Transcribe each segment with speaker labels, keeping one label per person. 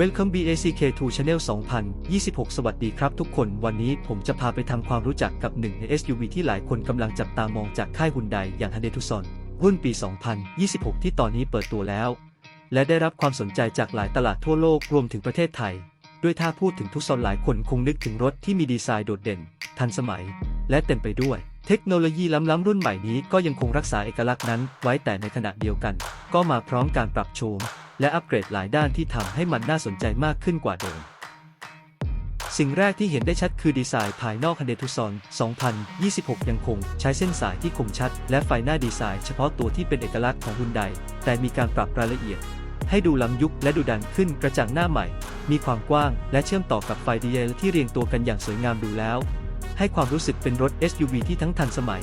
Speaker 1: Welcome BACK2 Channel 2026 สวัสดีครับทุกคน วันนี้ผมจะพาไปทำความรู้จักกับหนึ่งใน SUV ที่หลายคนกำลังจับตามองจากค่ายฮุนไดอย่าง Hyundai Tucson รุ่นปี 2026 ที่ตอนนี้เปิดตัวแล้ว และได้รับความสนใจจากหลายตลาดทั่วโลกรวมถึงประเทศไทย ด้วยถ้าพูดถึงทุกซอนหลายคนคงนึกถึงรถที่มีดีไซน์โดดเด่น ทันสมัย และเต็มไปด้วย เทคโนโลยีล้ำๆรุ่นใหม่นี้ก็ยังคงรักษาเอกลักษณ์นั้น ไว้แต่ในขณะเดียวกัน ก็มาพร้อมการปรับโฉม และอัปเกรดหลายด้านที่ทำให้มันน่าสนใจมากขึ้นกว่าเดิม สิ่งแรกที่เห็นได้ชัดคือดีไซน์ภายนอก Hyundai Tucson 2026 ยังคงใช้เส้นสายที่คมชัด และไฟหน้าดีไซน์เฉพาะตัวที่เป็นเอกลักษณ์ของฮุนไดแต่มีการปรับรายละเอียด ให้ดูล้ำยุคและดูดันขึ้นกระจังหน้าใหม่ มีความกว้างและเชื่อมต่อกับไฟ DL ที่เรียงตัวกันอย่างสวยงามดูแล้ว ให้ความรู้สึกเป็นรถ SUV ที่ทั้งทันสมัย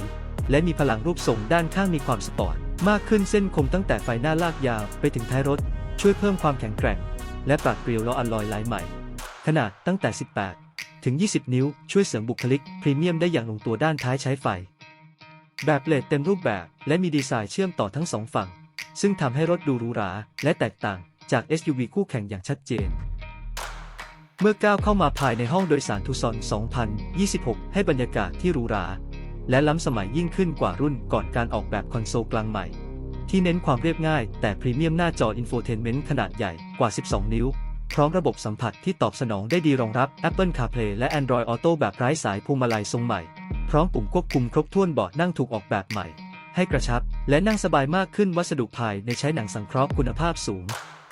Speaker 1: และมีพลังรูปทรงด้านข้างมีความสปอร์ตมากขึ้นเส้นคมตั้งแต่ไฟหน้าลากยาวไปถึงท้ายรถ ช่วยเพิ่มความแข็งแกร่ง และปราดเปรียวล้ออัลลอยลายใหม่ ขนาดตั้งแต่ 18 ถึง 20 นิ้ว ช่วยเสริมบุคลิก พรีเมียมได้อย่างลงตัวด้านท้ายใช้ไฟ แบบเลดเต็มรูปแบบ และมีดีไซน์เชื่อมต่อทั้งสองฝั่ง ซึ่งทำให้รถดูหรูหรา และแตกต่างจาก SUV คู่แข่งอย่างชัดเจน เมื่อก้าวเข้ามาภายในห้องโดยสารทูซอน 2026 ให้บรรยากาศที่หรูหรา และล้ำสมัยยิ่งขึ้นกว่ารุ่นก่อนการออกแบบคอนโซลกลางใหม่ ที่เน้นความเรียบง่าย แต่พรีเมียมหน้าจออินโฟเทนเมนต์ขนาดใหญ่กว่า 12 นิ้ว พร้อมระบบสัมผัสที่ตอบสนองได้ดีรองรับ Apple CarPlay และ Android Auto แบบไร้สายพวงมาลัยทรงใหม่ พร้อมปุ่มควบคุมครบถ้วนเบาะนั่งถูกออกแบบใหม่ ให้กระชับ และนั่งสบายมากขึ้นวัสดุภายในใช้หนังสังเคราะห์คุณภาพสูง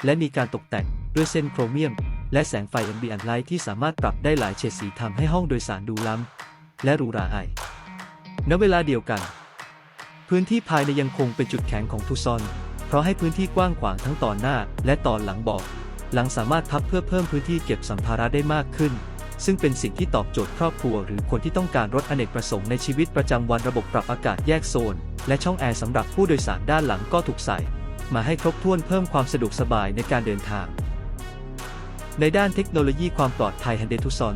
Speaker 1: และมีการตกแต่งด้วยเส้นโครเมียม และแสงไฟ ambient light ที่สามารถปรับได้หลายเฉดสีทำให้ห้องโดยสารดูล้ำและหรูหราไอณเวลาเดียวกัน พื้นที่ภายในยังคงเป็นจุดแข็งของทูซอน เพราะให้พื้นที่กว้างขวางทั้งตอนหน้าและตอนหลังเบาะหลังสามารถพับเพื่อเพิ่มพื้นที่เก็บสัมภาระได้มากขึ้น ซึ่งเป็นสิ่งที่ตอบโจทย์ครอบครัวหรือคนที่ต้องการรถอเนกประสงค์ในชีวิตประจำวันระบบปรับอากาศแยกโซน และช่องแอร์สำหรับผู้โดยสารด้านหลังก็ถูกใส่ มาให้ครบถ้วนเพิ่มความสะดวกสบายในการเดินทางในด้านเทคโนโลยีความปลอดภัย Hyundai Tucson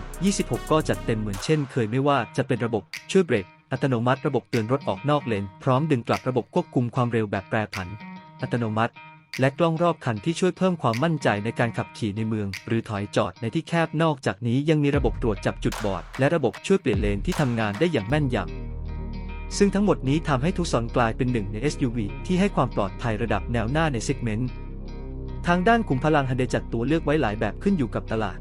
Speaker 1: 2026 ก็จัดเต็มเหมือนเช่นเคยไม่ว่าจะเป็นระบบช่วยเบรก อัตโนมัติระบบเตือนรถออกนอกเลน พร้อมดึงกลับระบบควบคุมความเร็วแบบแปรผัน อัตโนมัติ และกล้องรอบคันที่ช่วยเพิ่มความมั่นใจในการขับขี่ในเมือง หรือถอยจอดในที่แคบนอกจากนี้ยังมีระบบตรวจจับจุดบอด และระบบช่วยเปลี่ยนเลนที่ทำงานได้อย่างแม่นยำซึ่งทั้งหมดนี้ทำให้ทุกซอนกลายเป็นหนึ่งใน SUV ที่ให้ความปลอดภัยระดับแนวหน้าในเซกเมนต์ทางด้านขุมพลังฮันเดจัดตัวเลือกไว้หลายแบบขึ้นอยู่กับตลาด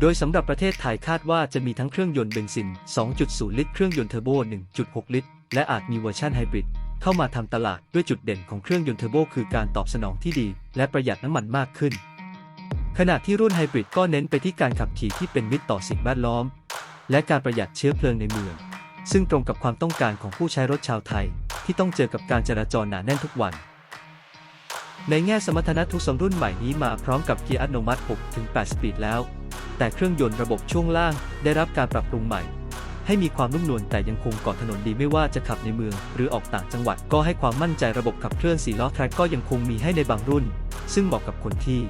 Speaker 1: โดยสำหรับประเทศไทยคาดว่าจะมีทั้งเครื่องยนต์เบนซิน 2.0 ลิตร เครื่องยนต์เทอร์โบ 1.6 ลิตร และอาจมีเวอร์ชันไฮบริดเข้ามาทำตลาดด้วยจุดเด่นของเครื่องยนต์เทอร์โบคือการตอบสนองที่ดี และประหยัดน้ำมันมากขึ้น ขณะที่รุ่นไฮบริดก็เน้นไปที่การขับขี่ที่เป็นมิตรต่อสิ่งแวดล้อม และการประหยัดเชื้อเพลิงในเมือง ซึ่งตรงกับความต้องการของผู้ใช้รถชาวไทย ที่ต้องเจอกับการจราจรหนาแน่นทุกวันในแง่สมรรถนะทุกสมรุ่นใหม่นี้มาพร้อมกับเกียร์อัตโนมัติ 6-8 สปีดแล้ว แต่เครื่องยนต์ระบบช่วงล่างได้รับการปรับปรุงใหม่ ให้มีความนุ่มนวลแต่ยังคงเกาะถนนดีไม่ว่าจะขับในเมือง หรือออกต่างจังหวัดก็ให้ความมั่นใจระบบขับเคลื่อนสีล้อแทร็กก็ยังคงมีให้ในบางรุ่น ซึ่งเหมาะกับคนที่